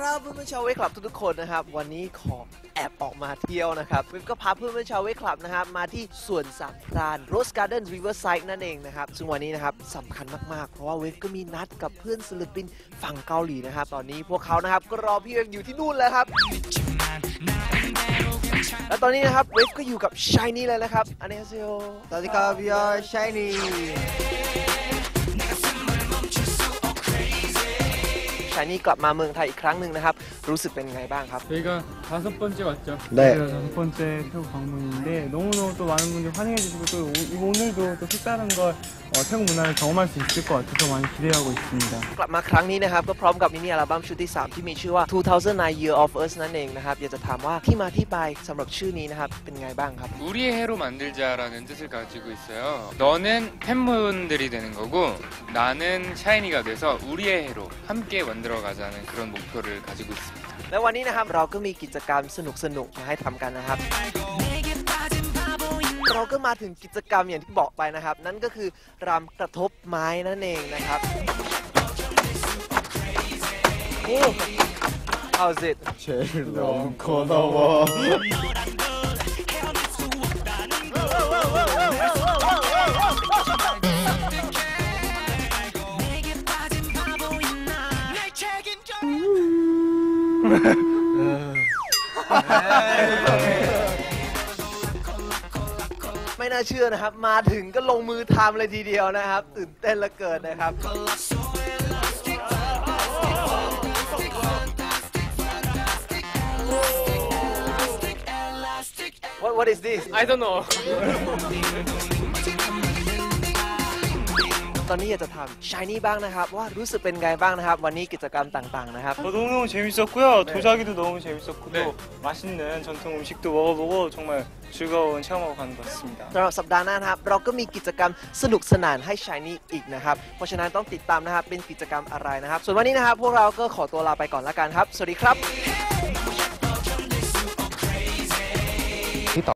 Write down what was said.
ครับเพื่อนๆชาวเวกคลับทุกๆคนนะครับ วันนี้ขอแอบออกมาเที่ยวนะครับเวฟก็พาเพื่อนๆชาวเวกคลับนะครับมาที่สวนสามพราน Rose Garden Riverside นั่นเองนะครับ ซึ่งวันนี้นะครับสำคัญมากๆ เพราะว่าเวฟก็มีนัดกับเพื่อนศิลปินฝั่งเกาหลีนะครับ ตอนนี้พวกเขานะครับก็รอพี่เวฟอยู่ที่นู่นแล้วครับและตอนนี้นะครับเวฟก็อยู่กับชายนี่เลยนะครับอันนี้ฮาเซโอสวัสดีครับ we are shiny ชายนี่ กลับมาเมืองไทยอีกครั้งหนึ่งนะครับ รู้สึกเป็นไงบ้างครับ 저희가 다섯 번째 왔죠. 네. 저희가 다섯 번째 태국 방문인데 너무너무 또 많은 분들이 환영해 주시고 또 오- 오늘도 또 색다른 걸 어, 태국 문화를 경험할 수 있을 것 같아서 많이 기대하고 있습니다. กลับมาครั้งนี้นะครับก็พร้อมกับมินิอัลบั้มชุดที่ 3 ที่มีชื่อว่า 2009 Year of Us นั่นเองนะครับ อยากจะถามว่าที่มาที่ไปสำหรับชื่อนี้นะครับ เป็นไงบ้างครับ 우리의 해로 만들자라는 뜻을 가지고 있어요. 너는 팬분들이 되는 거고 나는 샤이니가 돼서 우리의 해로 함께 만들어 가자는 그런 목표를 가지고 있습니다. และวันนี้นะครับเราก็มีกิจกรรมสนุกๆ มาให้ทำกันนะครับ เราก็มาถึงกิจกรรมอย่างที่บอกไปนะครับ นั่นก็คือรำกระทบไม้นั่นเองนะครับโอ้ How's it 제일 너무 고마워 ไม่น่าเชื่อนะครับ มาถึงก็ลงมือทำเลยทีเดียวนะครับ ตื่นเต้นเหลือเกินนะครับ What What is this I don't know. ตอนนี้อยากจะทำชายนี่บ้างนะครับ ว่ารู้สึกเป็นไงบ้างนะครับ วันนี้กิจกรรมต่างๆนะครับ 어, 너무너무 재밌었고 요. 네. 도자기도 너무 재밌었고 네. 또 맛있는 전통 음식도 먹어보고 정말 즐거운 체험하고 가는 것 같습니 다. สำหรับสัปดาห์หน้านะครับ เราก็มีกิจกรรมสนุกสนานให้ชายนี่อีกนะครับ เพราะฉะนั้นต้องติดตามนะครับ เป็นกิจกรรมอะไรนะครับ ส่วนวันนี้นะครับ พวกเราก็ขอตัวลาไปก่อนละกันครับ สวัสดีครับ